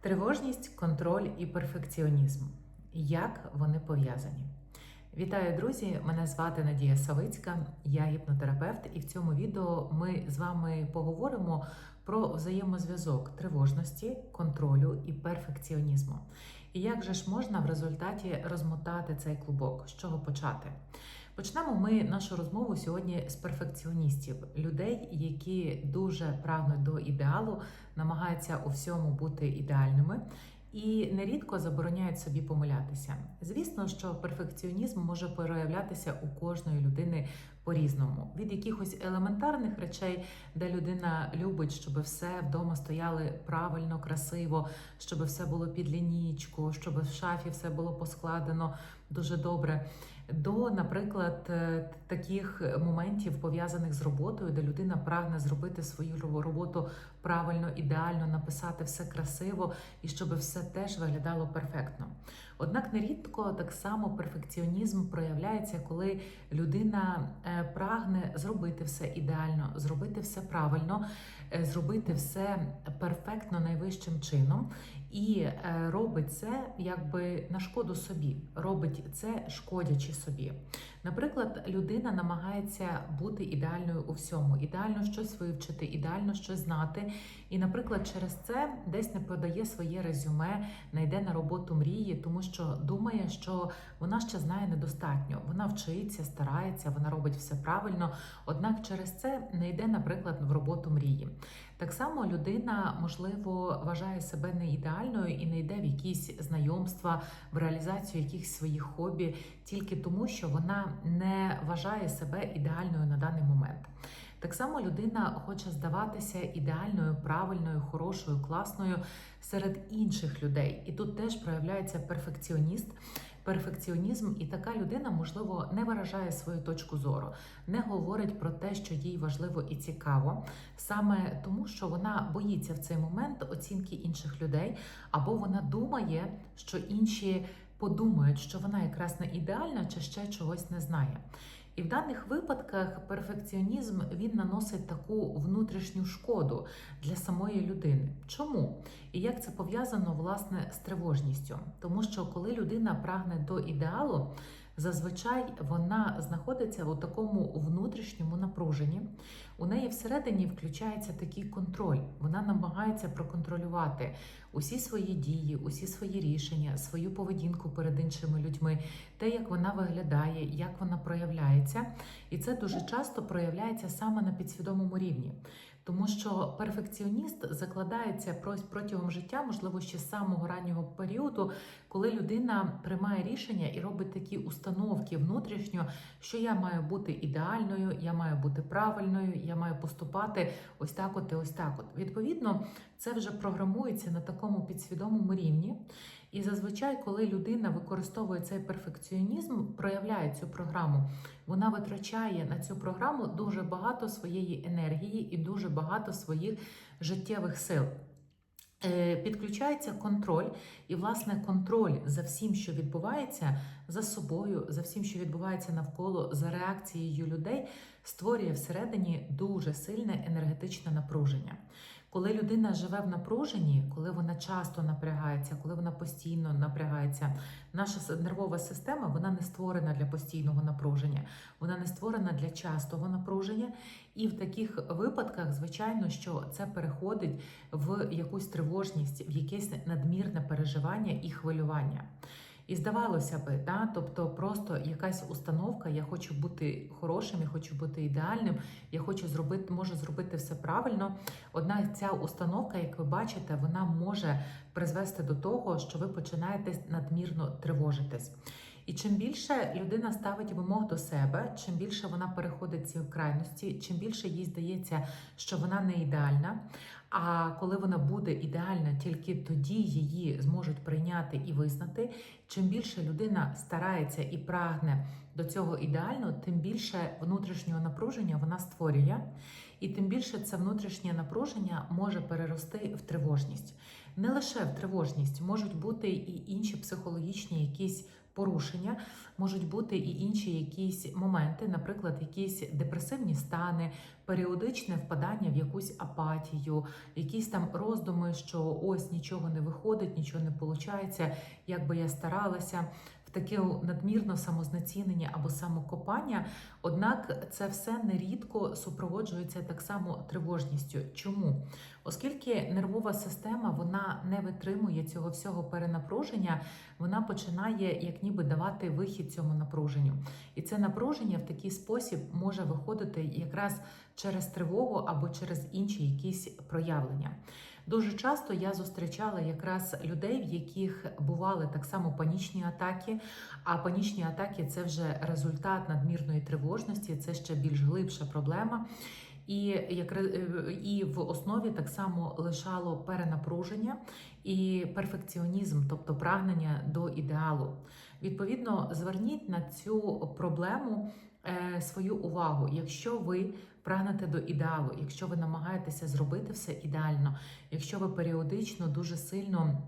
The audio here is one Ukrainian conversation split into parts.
Тривожність, контроль і перфекціонізм. Як вони пов'язані? Вітаю, друзі! Мене звати Надія Савицька, я гіпнотерапевт, і в цьому відео ми з вами поговоримо про взаємозв'язок тривожності, контролю і перфекціонізму. І як же ж можна в результаті розмотати цей клубок? З чого почати? Почнемо ми нашу розмову сьогодні з перфекціоністів, людей, які дуже прагнуть до ідеалу, намагаються у всьому бути ідеальними і нерідко забороняють собі помилятися. Звісно, що перфекціонізм може проявлятися у кожної людини по-різному. Від якихось елементарних речей, де людина любить, щоб все вдома стояли правильно, красиво, щоб все було під лінійку, щоб в шафі все було поскладено дуже добре. До, наприклад, е, таких моментів пов'язаних з роботою, де людина прагне зробити свою роботу правильно, ідеально, написати все красиво і щоб все теж виглядало перфектно. Однак нерідко так само перфекціонізм проявляється, коли людина е, прагне зробити все ідеально, зробити все правильно, е, зробити все перфектно найвищим чином, і е, робить це якби на шкоду собі, робить це шкодячи собі. Наприклад, людина намагається бути ідеальною у всьому, ідеально щось вивчити, ідеально щось знати. І, наприклад, через це десь не подає своє резюме, не йде на роботу мрії, тому що думає, що вона ще знає недостатньо. Вона вчиться, старається, вона робить все правильно. Однак через це не йде, наприклад, в роботу мрії. Так само людина, можливо, вважає себе не ідеальною і не йде в якісь знайомства, в реалізацію якихось своїх хобі, тільки тому, що вона не вважає себе ідеальною на даний момент. Так само людина хоче здаватися ідеальною, правильною, хорошою, класною серед інших людей. І тут теж проявляється перфекціоніст. Перфекціонізм, і така людина, можливо, не виражає свою точку зору, не говорить про те, що їй важливо і цікаво, саме тому, що вона боїться в цей момент оцінки інших людей, або вона думає, що інші подумають, що вона якраз не ідеальна чи ще чогось не знає. І в даних випадках перфекціонізм він наносить таку внутрішню шкоду для самої людини. Чому? І як це пов'язано власне з тривожністю? Тому що коли людина прагне до ідеалу, зазвичай вона знаходиться у такому внутрішньому напруженні. У неї всередині включається такий контроль. Вона намагається проконтролювати усі свої дії, усі свої рішення, свою поведінку перед іншими людьми, те, як вона виглядає, як вона проявляється. І це дуже часто проявляється саме на підсвідомому рівні. Тому що перфекціоніст закладається протягом життя, можливо, ще з самого раннього періоду, коли людина приймає рішення і робить такі установки внутрішньо, що я маю бути ідеальною, я маю бути правильною, я маю поступати ось так, от і ось так. От відповідно, це вже програмується на такому підсвідомому рівні. І зазвичай, коли людина використовує цей перфекціонізм, проявляє цю програму, вона витрачає на цю програму дуже багато своєї енергії і дуже багато своїх життєвих сил. Е, підключається контроль, і, власне, контроль за всім, що відбувається за собою, за всім, що відбувається навколо, за реакцією людей, створює всередині дуже сильне енергетичне напруження. Коли людина живе в напруженні, коли вона часто напрягається, коли вона постійно напрягається, наша нервова система вона не створена для постійного напруження, вона не створена для частого напруження. І в таких випадках, звичайно, що це переходить в якусь тривожність, в якесь надмірне переживання і хвилювання. І здавалося би, да, тобто просто якась установка, я хочу бути хорошим, я хочу бути ідеальним, я хочу зробити, можу зробити все правильно. Однак ця установка, як ви бачите, вона може призвести до того, що ви починаєте надмірно тривожитись. І чим більше людина ставить вимог до себе, чим більше вона переходить ці крайності, чим більше їй здається, що вона не ідеальна. А коли вона буде ідеальна, тільки тоді її зможуть прийняти і визнати. Чим більше людина старається і прагне до цього ідеально, тим більше внутрішнього напруження вона створює, і тим більше це внутрішнє напруження може перерости в тривожність. Не лише в тривожність можуть бути і інші психологічні якісь порушення, можуть бути і інші якісь моменти, наприклад, якісь депресивні стани, періодичне впадання в якусь апатію, якісь там роздуми, що ось нічого не виходить, нічого не виходить, як би я старалася. Таке надмірно самознецінення або самокопання, однак це все нерідко супроводжується так само тривожністю. Чому? Оскільки нервова система вона не витримує цього всього перенапруження, вона починає як ніби давати вихід цьому напруженню. І це напруження в такий спосіб може виходити якраз через тривогу або через інші якісь проявлення. Дуже часто я зустрічала якраз людей, в яких бували так само панічні атаки. А панічні атаки це вже результат надмірної тривожності, це ще більш глибша проблема. І як і в основі так само лишало перенапруження і перфекціонізм, тобто прагнення до ідеалу. Відповідно, зверніть на цю проблему е, свою увагу. Якщо ви прагнете до ідеалу, якщо ви намагаєтеся зробити все ідеально, якщо ви періодично дуже сильно.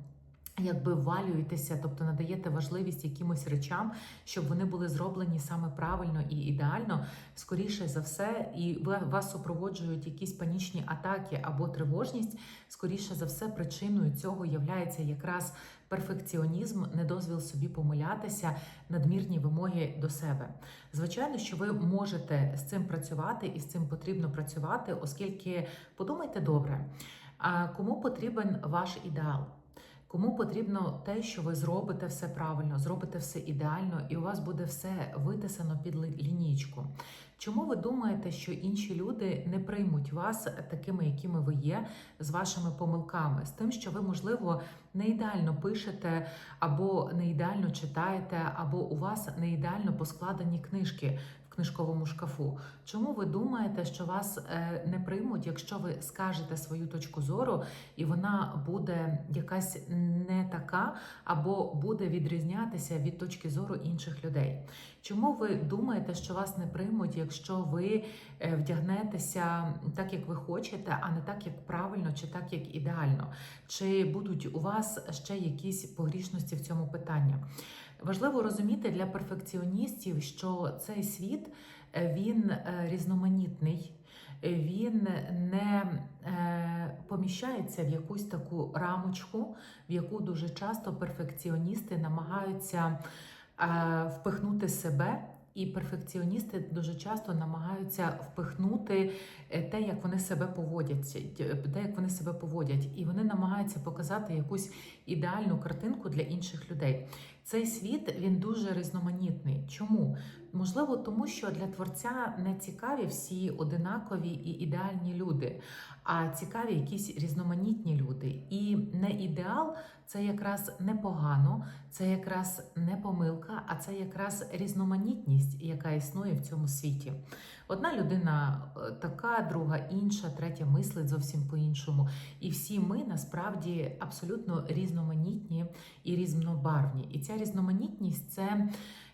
Якби ввалюєтеся, тобто надаєте важливість якимось речам, щоб вони були зроблені саме правильно і ідеально, скоріше за все, і вас супроводжують якісь панічні атаки або тривожність. Скоріше за все, причиною цього являється якраз перфекціонізм, недозвіл собі помилятися, надмірні вимоги до себе. Звичайно, що ви можете з цим працювати і з цим потрібно працювати, оскільки подумайте добре, а кому потрібен ваш ідеал? Кому потрібно те, що ви зробите все правильно, зробите все ідеально, і у вас буде все витисано під лінійку. Чому ви думаєте, що інші люди не приймуть вас такими, якими ви є, з вашими помилками, з тим, що ви, можливо, не ідеально пишете, або не ідеально читаєте, або у вас не ідеально поскладені книжки книжковому шкафу. Чому ви думаєте, що вас е, не приймуть, якщо ви скажете свою точку зору, і вона буде якась не така, або буде відрізнятися від точки зору інших людей? Чому ви думаєте, що вас не приймуть, якщо ви е, вдягнетеся так, як ви хочете, а не так, як правильно, чи так, як ідеально? Чи будуть у вас ще якісь погрішності в цьому питанні? Важливо розуміти для перфекціоністів, що цей світ е, він е, різноманітний, він не е, поміщається в якусь таку рамочку, в яку дуже часто перфекціоністи намагаються впихнути себе. І перфекціоністи дуже часто намагаються впихнути те, як вони себе поводять, те, як вони себе поводять, і вони намагаються показати якусь ідеальну картинку для інших людей. Цей світ він дуже різноманітний. Чому? Можливо, тому що для творця не цікаві всі одинакові і ідеальні люди, а цікаві якісь різноманітні люди. І не ідеал це якраз непогано, це якраз не помилка, а це якраз різноманітність, яка існує в цьому світі. Одна людина е, така, друга інша, третя мислить зовсім по-іншому. І всі ми насправді абсолютно різноманітні і різнобарвні. І ця різноманітність це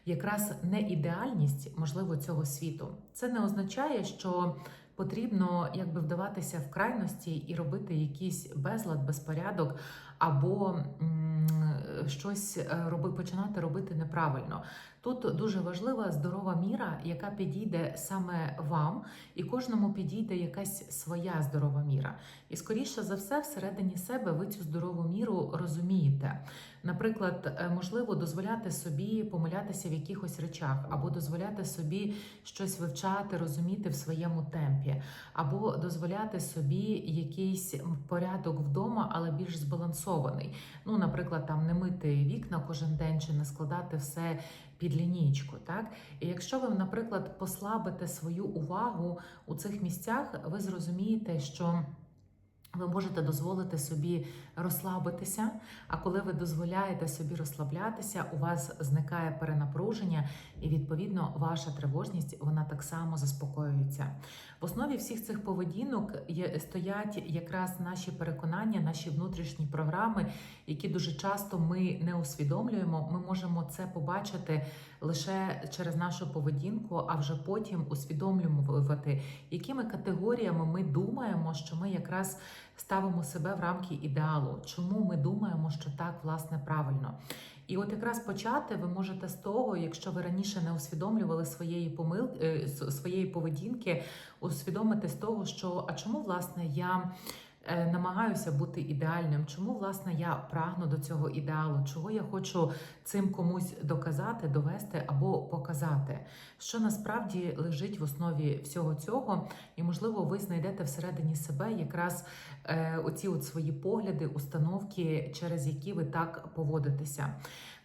якраз не ідеальність, можливо, цього світу. Це не означає, що потрібно якби вдаватися в крайності і робити якийсь безлад, безпорядок або щось е, роби, починати робити неправильно. Тут дуже важлива здорова міра, яка підійде саме вам, і кожному підійде якась своя здорова міра. І скоріше за все, всередині себе ви цю здорову міру розумієте. Наприклад, е, можливо, дозволяти собі помилятися в якихось речах, або дозволяти собі щось вивчати, розуміти в своєму темпі, або дозволяти собі якийсь порядок вдома, але більш збалансований. Ну, наприклад, там не мити вікна кожен день чи не складати все під лінійку. Так? І якщо ви, наприклад, послабите свою увагу у цих місцях, ви зрозумієте, що. Ви можете дозволити собі розслабитися, а коли ви дозволяєте собі розслаблятися, у вас зникає перенапруження, і відповідно ваша тривожність вона так само заспокоюється. В основі всіх цих поведінок є стоять якраз наші переконання, наші внутрішні програми, які дуже часто ми не усвідомлюємо. Ми можемо це побачити лише через нашу поведінку, а вже потім усвідомлювати, якими категоріями ми думаємо, що ми якраз ставимо себе в рамки ідеалу. Чому ми думаємо? що так власне правильно. І от якраз почати ви можете з того, якщо ви раніше не усвідомлювали своєї помилки е, своєї поведінки, усвідомити з того, що а чому власне я намагаюся бути ідеальним, чому власне я прагну до цього ідеалу, чого я хочу цим комусь доказати, довести або показати, що насправді лежить в основі всього цього, і можливо ви знайдете всередині себе якраз е, оці от свої погляди, установки, через які ви так поводитеся.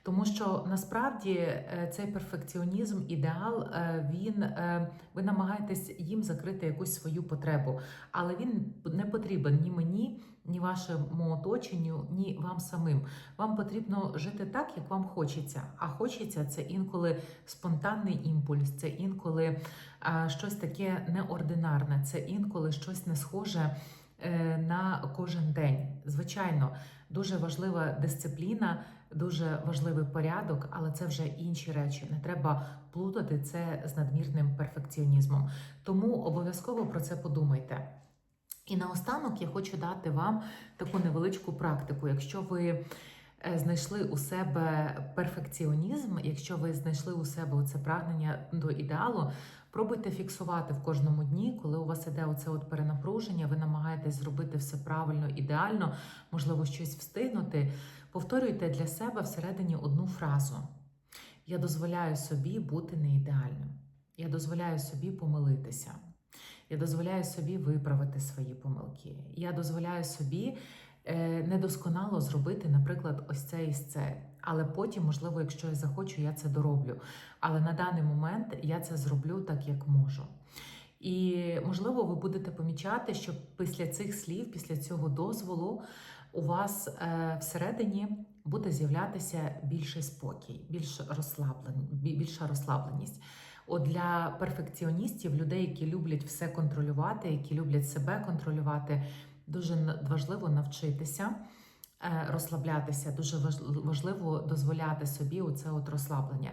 Тому що насправді е, цей перфекціонізм, ідеал, е, він е, ви намагаєтесь їм закрити якусь свою потребу, але він не потрібен ні мені, ні вашому оточенню, ні вам самим. Вам потрібно жити так, як вам хочеться. А хочеться це інколи спонтанний імпульс, це інколи щось таке неординарне, це інколи щось не схоже на кожен день. Звичайно, дуже важлива дисципліна, дуже важливий порядок, але це вже інші речі. Не треба плутати це з надмірним перфекціонізмом. Тому обов'язково про це подумайте. І наостанок я хочу дати вам таку невеличку практику. Якщо ви е, знайшли у себе перфекціонізм, якщо ви знайшли у себе це прагнення до ідеалу, пробуйте фіксувати в кожному дні, коли у вас іде оце от перенапруження, ви намагаєтесь зробити все правильно, ідеально, можливо, щось встигнути. Повторюйте для себе всередині одну фразу: Я дозволяю собі бути неідеальним. Я дозволяю собі помилитися. Я дозволяю собі виправити свої помилки. Я дозволяю собі е, недосконало зробити, наприклад, ось це і це. Але потім, можливо, якщо я захочу, я це дороблю. Але на даний момент я це зроблю так, як можу. І можливо, ви будете помічати, що після цих слів, після цього дозволу, у вас е, всередині буде з'являтися більший спокій, більш розслаблен, більша розслабленість. От для перфекціоністів, людей, які люблять все контролювати, які люблять себе контролювати, дуже важливо навчитися розслаблятися. Дуже важ- важливо дозволяти собі оце от розслаблення.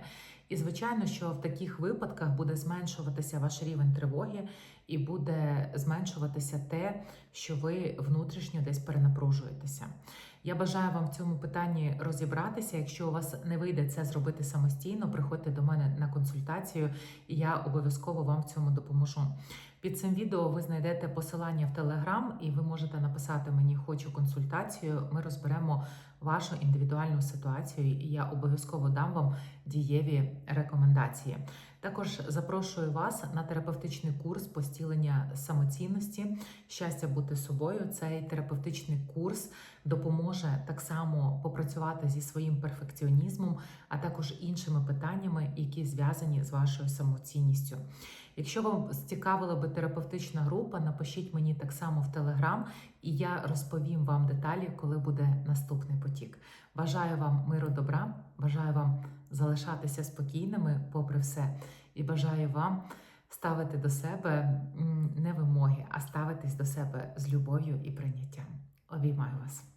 І звичайно, що в таких випадках буде зменшуватися ваш рівень тривоги, і буде зменшуватися те, що ви внутрішньо десь перенапружуєтеся. Я бажаю вам в цьому питанні розібратися. Якщо у вас не вийде це зробити самостійно, приходьте до мене на консультацію, і я обов'язково вам в цьому допоможу. Під цим відео ви знайдете посилання в Телеграм, і ви можете написати мені Хочу консультацію. Ми розберемо вашу індивідуальну ситуацію, і я обов'язково дам вам дієві рекомендації. Також запрошую вас на терапевтичний курс постілення самоцінності, щастя бути собою. Цей терапевтичний курс допоможе так само попрацювати зі своїм перфекціонізмом, а також іншими питаннями, які зв'язані з вашою самоцінністю. Якщо вам цікавила би терапевтична група, напишіть мені так само в Телеграм, і я розповім вам деталі, коли буде наступний потік. Бажаю вам миру добра, бажаю вам залишатися спокійними попри все, і бажаю вам ставити до себе не вимоги, а ставитись до себе з любов'ю і прийняттям. Обіймаю вас.